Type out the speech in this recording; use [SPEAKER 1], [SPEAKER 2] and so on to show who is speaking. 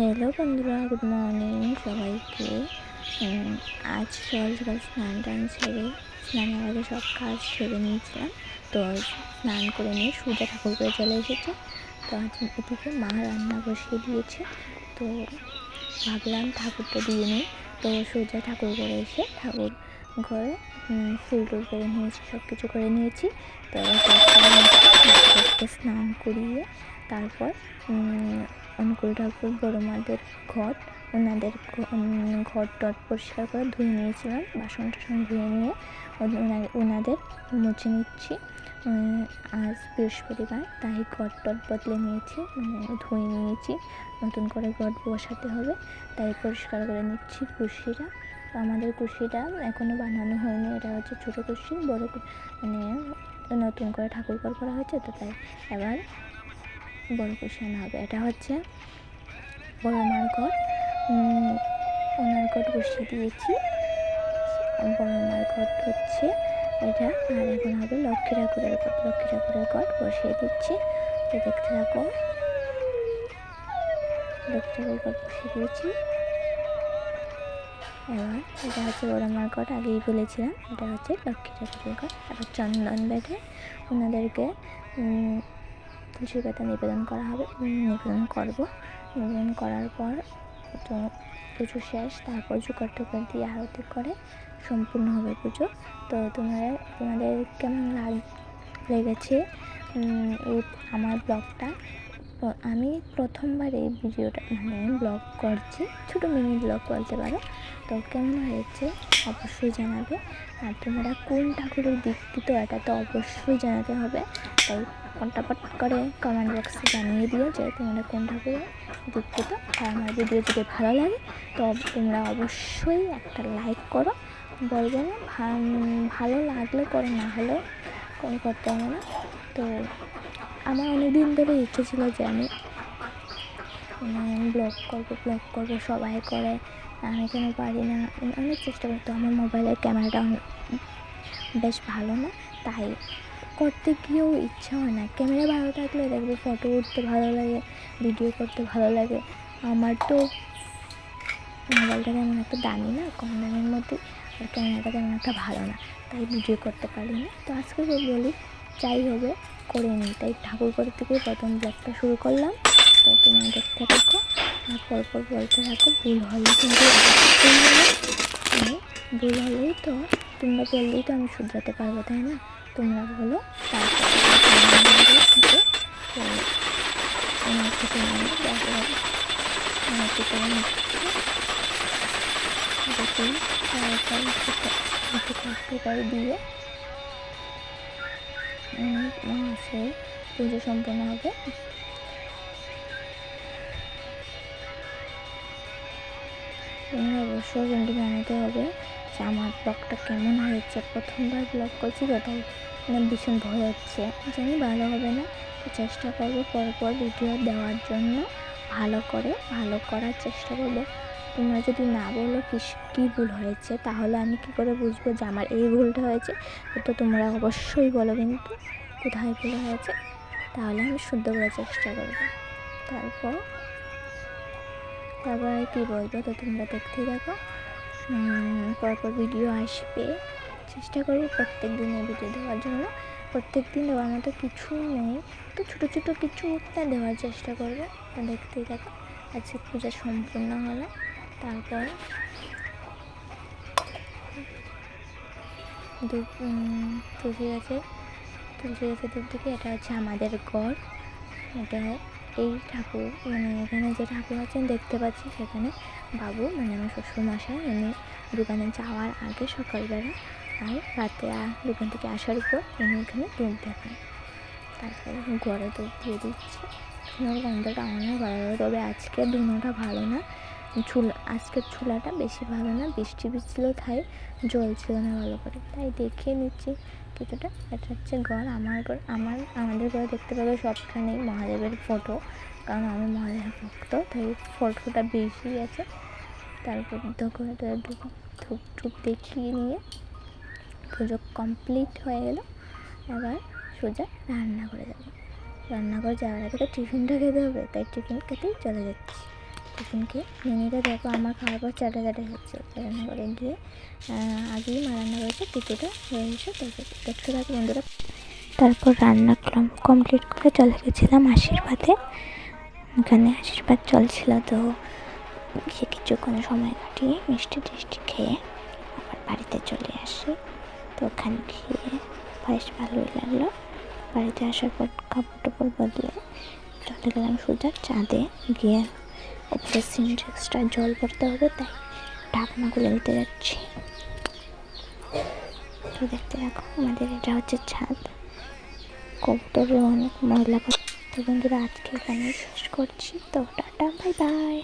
[SPEAKER 1] Hello বন্ধুরা, good morning সবাইকে। আজ সকাল সকাল স্নান টান সেরে, স্নানের আগে সব কাজ সেরে নিয়েছিলাম। তো স্নান করে নিয়ে সূর্য ঠাকুর করে চলে এসেছে। তো আজ এদিকে মা রান্না বসিয়ে দিয়েছে। তো ভাবলাম ঠাকুরটা দিয়ে নিই। তো সূর্য ঠাকুর করে এসে ঠাকুর ঘরে ফুল টুল করে নিয়েছি সব কিছু করে নিয়েছি। তো ঠাকুরকে স্নান করিয়ে তারপর অনুকূল ঠাকুর, বড় মাদের ঘট, ওনাদের ঘর টট পরিষ্কার করে ধুয়ে নিয়েছিলাম বাসন টাসন ধুয়ে নিয়ে ওন- ওনাদের মুছে নিচ্ছি। আজ বৃহস্পতিবার, তাই ঘর টট বদলে নিয়েছি মানে ধুয়ে নিয়েছি। নতুন করে ঘট বসাতে হবে, তাই পরিষ্কার করে নিচ্ছি কুর্সিটা আমাদের কুর্সিটা এখনও বানানো হয়নি। এটা হচ্ছে ছোটো কুর্সি বড় মানে নতুন করে ঠাকুর ঘর করা হয়েছে, তো তাই এবার বড় কুশন হবে। এটা হচ্ছে বড় মার ঘর ওনার ঘর বসিয়ে দিয়েছি। বড় মার ঘর হচ্ছে এটা, আর এখন হবে লক্ষ্মী ঠাকুরের ঘর লক্ষ্মী ঠাকুরের ঘর বসিয়ে দিচ্ছি। তো দেখতে থাকো। লক্ষ্মী ঠাকুরের ঘর বসিয়ে দিয়েছি। এবার এটা হচ্ছে বড় মার ঘর আগেই বলেছিলাম, এটা হচ্ছে লক্ষ্মী ঠাকুরের ঘর আর চন্দন বেঁধে ওনাদেরকে তুলসী পাতা নিবেদন করা হবে নিবেদন করব। নিবেদন করার পর তো পুজো শেষ, তারপর জোগাড় টোগাড় দিয়ে আরতি করে সম্পূর্ণ হবে পুজো। তো তোমরা, তোমাদের কেমন লাগ, লেগেছে এই আমার ব্লগটা? আমি প্রথমবার এই ভিডিওটা মানে ব্লগ করছি, ছোটো মিনি ব্লগ বলতে পারো। তো কেমন হয়েছে? অবশ্যই জানাবে। আর তোমরা কোন ঠাকুরের দীক্ষিত এটা তো অবশ্যই জানাতে হবে। তাই ফটাফট করে কমেন্ট বক্সে জানিয়ে দিও যে তোমরা কোন ঠাকুরের দীক্ষিত আর আমার ভিডিও যদি ভালো লাগে, তো তোমরা অবশ্যই একটা লাইক করো। বলবে না ভালো লাগলে করো, না হলেও কোনো করতে হবে না। তো আমার অনেক দিন ধরে ইচ্ছে ছিল যে আমি ব্লগ করব ব্লগ করব, সবাই করে। আমি কেন পারি না। অনেক চেষ্টা করতো আমার মোবাইলের ক্যামেরাটা বেশ ভালো না, তাই করতে গিয়েও ইচ্ছা হয় না। ক্যামেরা ভালো থাকলে দেখবে ফটো উঠতে ভালো লাগে ভিডিও করতে ভালো লাগে। আমার তো মোবাইলটা তেমন একটা দামি না, কম দামের মধ্যে, আর ক্যামেরাটা তেমন একটা ভালো না, তাই ভিডিও করতে পারি না। তো আজকে বলি, যাই হবে, করে নিই। তাই ঠাকুর করে থেকে প্রথম ব্লগটা শুরু করলাম। তো তোমরা দেখতে থাকো। আর পরপর বলতে থাকো, ভুল হলে কিন্তু ভুল হলেই তো তোমরা বললেই তো আমি শুধরাতে পারব, তাই না? তোমরা বলো থেকে আমি আমার থেকে নিচ্ছি দেখুন কষ্ট করে দিয়ে সে পুজো সম্পন্ন হবে। তোমরা অবশ্যই কিন্তু জানাতে হবে যে আমার ব্লগটা কেমন হয়েছে। প্রথমবার ব্লগ করছি তাই মানে ভীষণ ভয় হচ্ছে। জানি ভালো হবে না, তো চেষ্টা করব পরপর ভিডিও দেওয়ার জন্য ভালো করে, ভালো করার চেষ্টা করব। তোমরা যদি না বলো কি কী ভুল হয়েছে, তাহলে আমি কী করে বুঝব যে আমার এই ভুলটা হয়েছে? তো তোমরা অবশ্যই বলো কিন্তু কোথায় ভুল হয়েছে, তাহলে আমি শুদ্ধ করার চেষ্টা করব। তারপর তারপরে কী বলব, তো তোমরা দেখতে থাকো। পরপর ভিডিও আসবে। চেষ্টা করব প্রত্যেক দিনের ভিডিও দেওয়ার জন্য। প্রত্যেক দিন দেওয়ার মতো কিছু নেই। তো ছোটো ছোটো কিছু একটা দেওয়ার চেষ্টা করব। দেখতেই থাকো, আজকে পূজা সম্পূর্ণ হলো। তারপর ধূপ তুলসী গাছে তুলসী গাছের ধূপ থেকে এটা হচ্ছে আমাদের গড় এটা এই ঠাকুর মানে এখানে যে ঠাকুর আছেন, দেখতে পাচ্ছি সেখানে বাবু মানে আমার শ্বশুরমশাই, উনি দোকানে যাওয়ার আগে সকালবেলা আর রাতে দোকান থেকে আসার পর উনি এখানে দুধ দেখান। তারপরে ঘরে দুধ দিয়ে দিচ্ছি। ধুনোর গন্ধটা অনেক ভালো, তবে আজকে ধুনোটা ভালো না। চুলা, আজকের চুলাটা বেশি ভালো না, বৃষ্টি বৃষ্টিল তাই জ্বলছিল না ভালো করে। তাই দেখিয়ে নিচ্ছি কিছুটা। এটা হচ্ছে ঘর, আমার ঘর। আমার, আমাদের ঘরে দেখতে পাবে সবখানেই মহাদেবের ফটো কারণ আমি মহাদেবের ভক্ত, তাই ফটোটা বেশি আছে। তারপর তখন ধূপ ধূপ টুপ দেখিয়ে নিয়ে পুজো কমপ্লিট হয়ে গেল। এবার সোজা রান্না করে যাব। রান্নাঘর যাওয়ার আগে তো টিফিনটা খেতে হবে, তাই টিফিন খেতেই চলে যাচ্ছি। টিফিনকে। মিনিটা দেখো, আমার খাওয়ার পর চাটা চাটা হচ্ছে। রান্না করে দিয়ে আগেই মা রান্না করেছে পিঠেটা হয়ে তারপর দেখতে থাকো বন্ধুরা। তারপর রান্না কমপ্লিট করে চলে গেছিলাম আশীর্বাদে। ওখানে আশীর্বাদ চলছিল তো সে কিছুক্ষণ সময় কাটিয়ে মিষ্টি টিষ্টি খেয়ে আবার বাড়িতে চলে আসি। তো ওখানে খেয়ে বেশ ভালোই লাগল। বাড়িতে আসার পর কাপড় টাপড় বদলে চলে গেলাম সোজা চাঁদে। গিয়ে উপরে সিনটেক্সটা জল পড়তে হবে, তাই ঢাকনা খুলে দিতে যাচ্ছি তো দেখতে রাখো, আমাদের এটা হচ্ছে ছাদ। কবুতরে অনেক ময়লা করে তো বন্ধুরা, আজকে এখানে শেষ করছি। তো টাটা বাই বাই